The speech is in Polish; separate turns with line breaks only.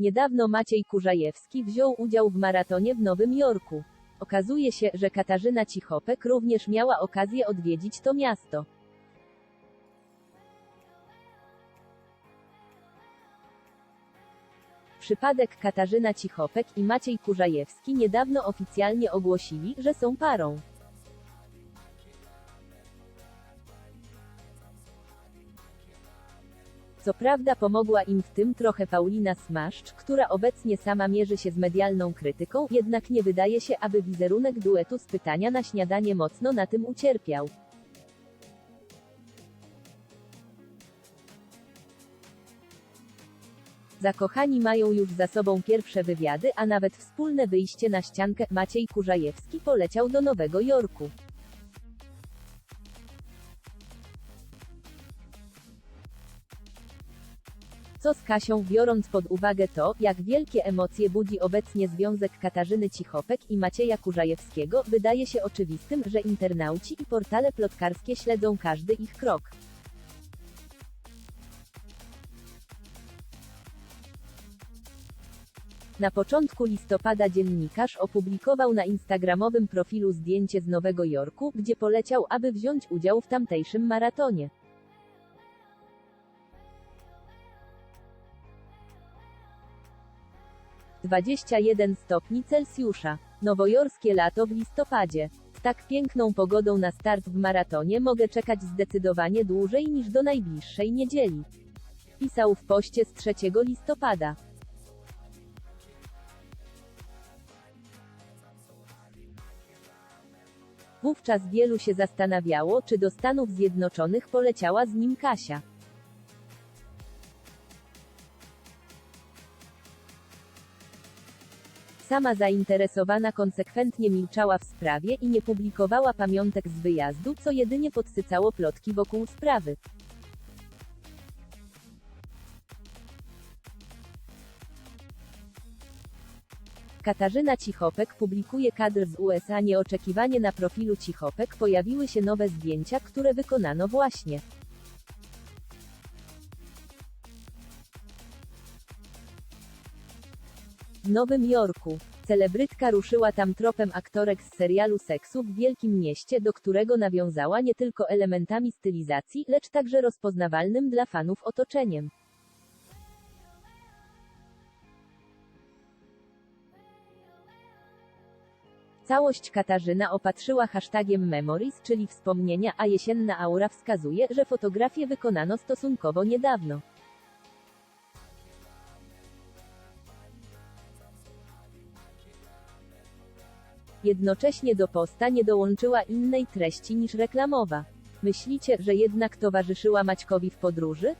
Niedawno Maciej Kurzajewski wziął udział w maratonie w Nowym Jorku. Okazuje się, że Katarzyna Cichopek również miała okazję odwiedzić to miasto. Przypadek Katarzyna Cichopek i Maciej Kurzajewski niedawno oficjalnie ogłosili, że są parą. Co prawda pomogła im w tym trochę Paulina Smaszcz, która obecnie sama mierzy się z medialną krytyką, jednak nie wydaje się, aby wizerunek duetu z pytania na śniadanie mocno na tym ucierpiał. Zakochani mają już za sobą pierwsze wywiady, a nawet wspólne wyjście na ściankę. Maciej Kurzajewski poleciał do Nowego Jorku. Co z Kasią, biorąc pod uwagę to, jak wielkie emocje budzi obecnie związek Katarzyny Cichopek i Macieja Kurzajewskiego, wydaje się oczywistym, że internauci i portale plotkarskie śledzą każdy ich krok. Na początku listopada dziennikarz opublikował na instagramowym profilu zdjęcie z Nowego Jorku, gdzie poleciał, aby wziąć udział w tamtejszym maratonie. Dwadzieścia jeden stopni Celsjusza. Nowojorskie lato w listopadzie. Z tak piękną pogodą na start w maratonie mogę czekać zdecydowanie dłużej niż do najbliższej niedzieli. Pisał w poście z 3 listopada. Wówczas wielu się zastanawiało, czy do Stanów Zjednoczonych poleciała z nim Kasia. Sama zainteresowana konsekwentnie milczała w sprawie i nie publikowała pamiątek z wyjazdu, co jedynie podsycało plotki wokół sprawy. Katarzyna Cichopek publikuje kadr z USA Nieoczekiwanie na profilu Cichopek pojawiły się nowe zdjęcia, które wykonano właśnie. W Nowym Jorku. Celebrytka ruszyła tam tropem aktorek z serialu Seksu w Wielkim Mieście, do którego nawiązała nie tylko elementami stylizacji, lecz także rozpoznawalnym dla fanów otoczeniem. Całość Katarzyna opatrzyła hashtagiem Memories, czyli wspomnienia, a jesienna aura wskazuje, że fotografię wykonano stosunkowo niedawno. Jednocześnie do posta nie dołączyła innej treści niż reklamowa. Myślicie, że jednak towarzyszyła Maćkowi w podróży?